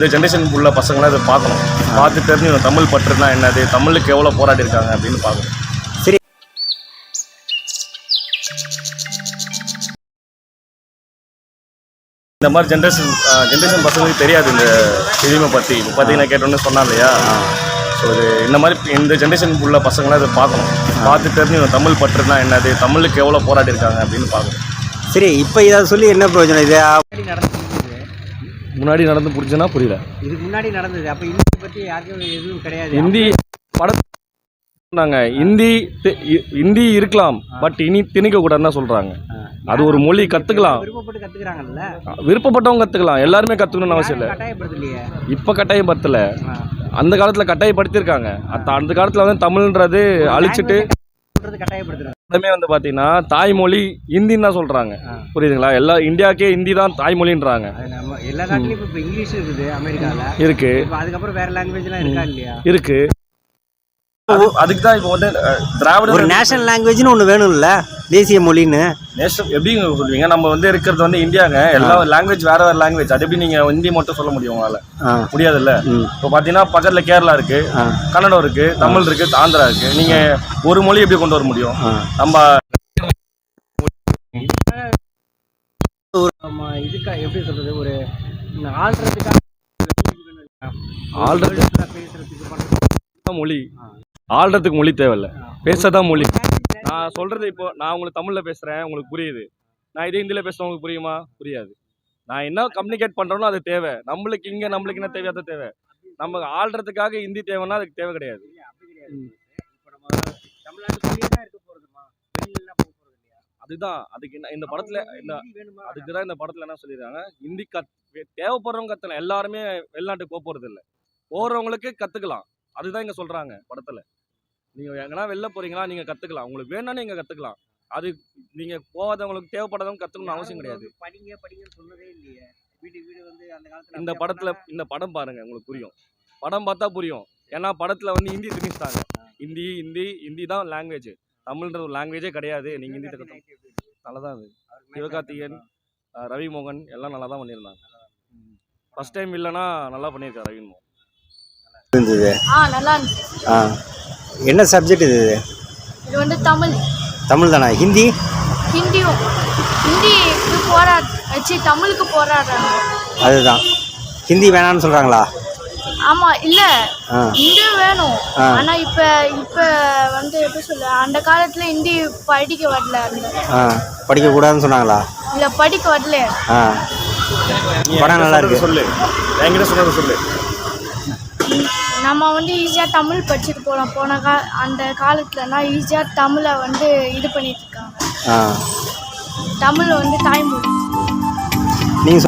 இந்த ஜென்ரேஷன் உள்ள பசங்களாம் இதை பார்க்கணும். பார்த்து தெரிஞ்சு தமிழ் பற்றுனா என்னது? தமிழுக்கு எவ்வளோ போராடி இருக்காங்க அப்படின்னு பார்க்கணும். சரி. இந்த மாதிரி ஜென்ரேஷன் ஜென்ரேஷன் பசங்களுக்கு தெரியாது இந்த சினிமை பற்றி இப்போ பார்த்தீங்கன்னா கேட்டோன்னு சொன்னா இல்லையா? ஸோ இது இந்த மாதிரி இந்த ஜென்ரேஷன் உள்ள பசங்களாம் இதை பார்க்கணும். பார்த்து தெரிஞ்சு தமிழ் பற்றுனா என்னது? தமிழுக்கு எவ்வளோ போராடி இருக்காங்க அப்படின்னு பார்க்கணும். சரி இப்போ இதை சொல்லி என்ன பிரயோஜனம்? இது நடந்து முன்னாடி நடந்து புரிஞ்சுன்னா புரியல. இதுக்கு முன்னாடி நடந்தது. அப்போ இந்தியை பற்றி யாருக்கும் எதுவும் கிடையாது. ஹிந்தி படம் சொன்னாங்க. ஹிந்தி தி- இ- ஹிந்தி இருக்கலாம். பட் இனி திணிக்க கூடாதுன்னு தான் சொல்றாங்க. அது ஒரு மொழி கத்துக்கலாம். விருப்பப்பட்டு கத்துக்கிறாங்கல்ல? விருப்பப்பட்டவங்க கத்துக்கலாம். எல்லாருமே கத்துக்கணும்னு அவசியம் இல்லை. கட்டாயப்படுத்தலையே? இப்போ கட்டாயப்படுத்தல. அந்த காலத்துல கட்டாயப்படுத்தியிருக்காங்க. அந்த காலத்துல வந்து தமிழ்ன்றது அழிச்சிட்டு எல்லாமே வந்து பாத்தீங்கன்னா தாய்மொழி ஹிந்தின்னு தான் சொல்றாங்க. புரியுதுங்களா? எல்லா இந்தியாவுக்கே ஹிந்தி தான் தாய்மொழின்றாங்க. எல்லா நாட்டிலையும் இப்போ இங்கிலீஷ் இருக்குது அமெரிக்காவில் இருக்கு. அதுக்கப்புறம் வேற லாங்குவேஜ்லாம் இருக்கா இல்லையா? இருக்கு. அது- அதுக்கு தான் இப்போ வந்து திராவிட ஒரு நேஷனல் லாங்குவேஜ்னு ஒன்று வேணும்ல தேசிய மொழின்னு. நேஷனல் எப்படிங்க சொல்லுவீங்க நம்ம வந்து இருக்கிறது வந்து இந்தியாங்க. எல்லா லாங்குவேஜ் வேற வேற லாங்குவேஜ் அது எப்படி நீங்க ஹிந்தி மட்டும் சொல்ல முடியும் உங்களால? முடியாதுல்ல? இப்போ பார்த்தீங்கன்னா பக்கத்துல கேரளா இருக்கு கன்னடம் இருக்கு தமிழ் இருக்கு ஆந்திரா இருக்கு. நீங்க ஒரு மொழி எப்படி கொண்டு வர முடியும்? நம்ம இதுக்கா எப்படி சொல்றது ஒரு ஆள்றதுக்காக ஆள்றது. பேசுறதுக்கு பண்றது மொழி. ஆள்றதுக்கு மொழி தேவையில்ல. பேசதான் மொழி. நான் சொல்றது இப்போ நான் உங்களுக்கு தமிழ்ல பேசுறேன் உங்களுக்கு புரியுது. நான் இதே ஹிந்தியில பேசுறேன் உங்களுக்கு புரியுமா? புரியாது. நான் என்ன கம்யூனிகேட் பண்றேனோ அது தேவை. நம்மளுக்கு இங்க நம்மளுக்கு என்ன தேவையோ அது தேவை. நம்ம ஆள்றதுக்காக ஹிந்தி தேவைன்னா அதுக்கு தேவை கிடையாது இப்போ நம்ம தமிழ்நாட்டுக்குள்ளேயே தான் இருக்க போறதுமா வெளியிலலாம் போக போறது இல்லையா அதுதான். அதுக்கு இந்த படத்துல இந்த அதுக்கு தான் இந்த படத்துல என்ன சொல்லிடுறாங்க ஹிந்தி கத் தேவைப்படுறவங்க கத்தலாம் எல்லாருமே வெளிநாட்டுக்கு போக போறது இல்ல. போறவங்களுக்கு கத்துக்கலாம். அதுதான் இங்க சொல்றாங்க படத்துல. நீங்க எங்கன்னா வெளில போறீங்களா நீங்க கத்துக்கலாம். உங்களுக்கு வேணும்னா நீங்க கத்துக்கலாம். அது நீங்க போகாதவங்களுக்கு தேவைப்படாதவங்க கத்துக்கணும்னு அவசியம் கிடையாது. யாரும் படிங்க படிங்கன்னு சொன்னதே இல்லையே. வீட்டுக்கு வீடு வந்து அந்த காலத்துல இந்த படத்துல. இந்த படம் பாருங்க உங்களுக்கு புரியும். படம் பார்த்தா புரியும். ஏன்னா படத்துல வந்து ஹிந்தி திணிச்சிட்டாங்க ஹிந்தி ஹிந்தி ஹிந்தி தான் லாங்குவேஜ் தமிழ்ன்ற ஒரு லாங்குவேஜே கிடையாது. நீங்க ஹிந்தி கற்றுக்கணும் நல்லா தான் அது சிவகார்த்திகேயன் அஹ் ரவி மோகன் எல்லாம் நல்லா தான் பண்ணியிருந்தாங்க. ஃபர்ஸ்ட் டைம் இல்லைன்னா நல்லா பண்ணியிருக்காரு ரவி மோகன் இருந்தது ஆ நல்லா இருந்துச்சு. ஆ என்ன சப்ஜெக்ட் இது? இது வந்து தமிழ். தமிழ் தானா? ஹிந்தி? ஹிந்தியும். ஹிந்திக்கு போரா வச்சு தமிழுக்கு போராடுறாங்க. அதுதான். ஹிந்தி வேணான்னு சொல்கிறாங்களா ஆமா இல்ல. ஆ. ஹிந்தி வேணும். ஆனா இப்ப இப்ப வந்து எப்படி சொல்ல அந்த காலத்துல ஹிந்தி படிக்க வரல. அந்த ஆ படிக்கக்கூடாதுன்னு சொன்னாங்களா? இல்ல படிக்க வரல. படம் நல்லா இருக்கு. சொல்லு என்கிட்ட சொல்றதை சொல்லு. நம்ம வந்து ஈஸியா தமிழ் படிச்சுட்டு போலாம் போன கா அந்த காலத்துலனா ஈஸியா தமிழை வந்து இது பண்ணிட்டு இருக்காங்க. தமிழ் வந்து தாய்மொழி. நீங்கள்